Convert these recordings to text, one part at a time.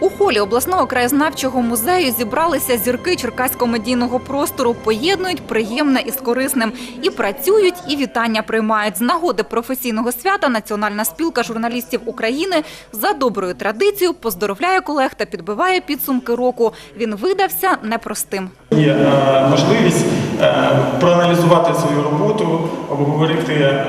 У холі обласного краєзнавчого музею зібралися зірки черкаського медійного простору, поєднують приємне із корисним і працюють, і вітання приймають. З нагоди професійного свята Національна спілка журналістів України за доброю традицією поздоровляє колег та підбиває підсумки року. Він видався непростим. Є е, можливість е, проаналізувати свою роботу, обговорити е,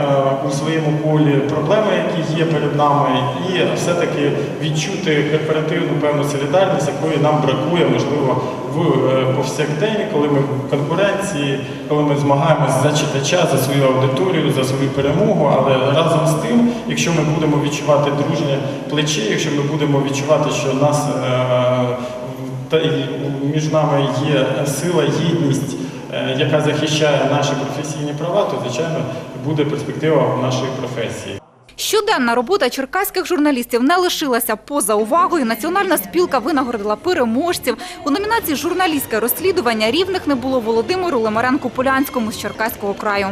у своєму полі проблеми, які є перед нами, і все-таки відчути корпоративну певну солідарність, якої нам бракує, можливо, в е, повсякденні, коли ми в конкуренції, коли ми змагаємося за читача, за свою аудиторію, за свою перемогу. Але разом з тим, якщо ми будемо відчувати дружнє плече, якщо ми будемо відчувати, що нас е, та між нами є сила, гідність, яка захищає наші професійні права, то звичайно буде перспектива в нашій професії. Щоденна робота черкаських журналістів не лишилася поза увагою. Національна спілка винагородила переможців. У номінації «Журналістське розслідування» рівних не було Володимиру Лемаренку-Полянському з Черкаського краю.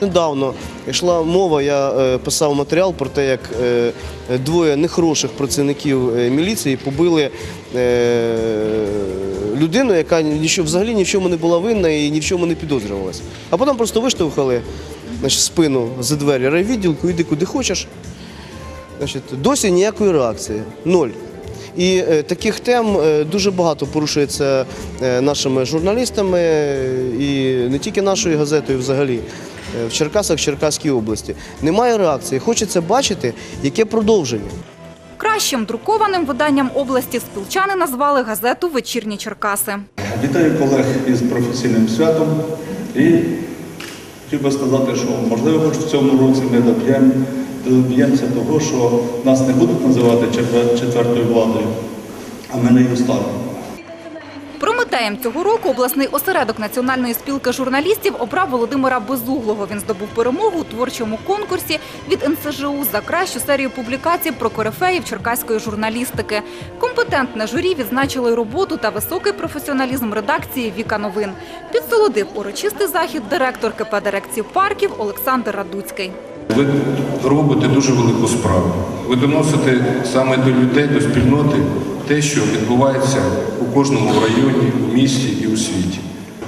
Недавно йшла мова, я е, писав матеріал про те, як е, двоє нехороших працівників е, міліції побили е, людину, яка взагалі ні в чому не була винна і ні в чому не підозрювалася. А потім просто виштовхали значить, спину за двері райвідділку, іди куди хочеш. Значить, досі ніякої реакції. Ноль. І е, таких тем е, дуже багато порушується е, нашими журналістами, і не тільки нашою газетою взагалі. В Черкасах, в Черкаській області. Немає реакції. Хочеться бачити, яке продовження. Кращим друкованим виданням області спілчани назвали газету «Вечірні Черкаси». Вітаю колег із професійним святом і хотів би сказати, що можливо хоч в цьому році ми доб'ємо, доб'ємося того, що нас не будуть називати четвер- четвертою владою, а ми нею станемо. Прометеєм цього року обласний осередок Національної спілки журналістів обрав Володимира Безуглого. Він здобув перемогу у творчому конкурсі від НСЖУ за кращу серію публікацій про корифеїв черкаської журналістики. Компетентне журі відзначило роботу та високий професіоналізм редакції Віка Новин. Підсолодив урочистий захід директор КП дирекції парків Олександр Радуцький. Ви робите дуже велику справу. Ви доносите саме до людей, до спільноти те, що відбувається у кожному районі, у місті і у світі.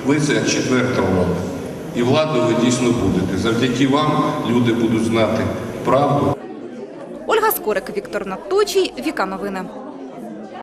Ви це четверта влада. І владою ви дійсно будете. Завдяки вам люди будуть знати правду. Ольга Скорик, Віктор Надточій, Віка Новини.